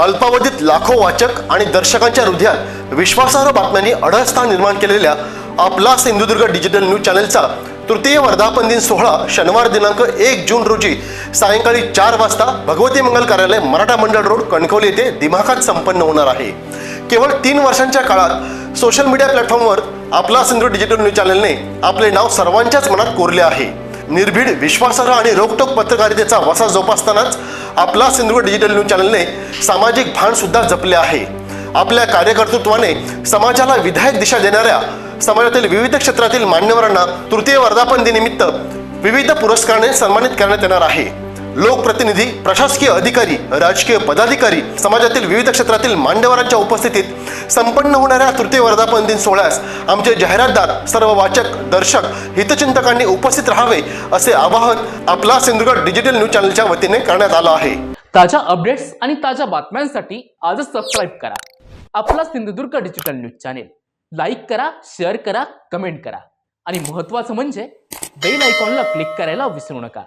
अल्पावधीत लाखो वाचक आणि दर्शकांच्या हृदयात विश्वासार्ह बातम्यांनी अढळस्थान निर्माण केलेल्या आपला सिंधुदुर्ग डिजिटल न्यूज चॅनलचा तृतीय वर्धापन दिन सोहळा शनिवार दिनांक एक जून रोजी सायंकाळी चार वाजता भगवती मंगल कार्यालय मराठा मंडळ रोड कणकवली येथे दिमाखात संपन्न होणार आहे. केवळ तीन वर्षांच्या काळात सोशल मीडिया प्लॅटफॉर्मवर आपला सिंधू डिजिटल न्यूज चॅनलने आपले नाव सर्वांच्याच मनात कोरले आहे. निर्भीड विश्वासार्ह आणि रोखटोक पत्रकारितेचा वसा जोपासतानाच आपला सिंधुदुर्ग डिजिटल न्यूज चॅनलने सामाजिक भान सुद्धा जपले आहे. आपल्या कार्यकर्तृत्वाने समाजाला विधायक दिशा देणाऱ्या समाजातील विविध क्षेत्रातील मान्यवरांना तृतीय वर्धापन दिनिमित्त विविध पुरस्काराने सन्मानित करण्यात येणार आहे. लोकप्रतिनिधी प्रशासकीय अधिकारी राजकीय पदाधिकारी समाजातील विविध क्षेत्रातील मान्यवरांच्या उपस्थितीत संपन्न होणाऱ्या तृतीय वर्धापन दिन सोहळ्यास आमचे जाहिरातदार सर्व वाचक दर्शक हितचिंतकांनी उपस्थित राहावे असे आवाहन आपला सिंधुदुर्ग डिजिटल न्यूज चॅनलच्या वतीने करण्यात आलं आहे. ताज्या अपडेट्स आणि ताज्या बातम्यांसाठी आजच सबस्क्राईब करा. आपला Sindhudurg digital news channel. Like करा शेअर करा कमेंट करा. आणि महत्त्वाचं म्हणजे बेल आयकॉनला क्लिक करायला विसरू नका.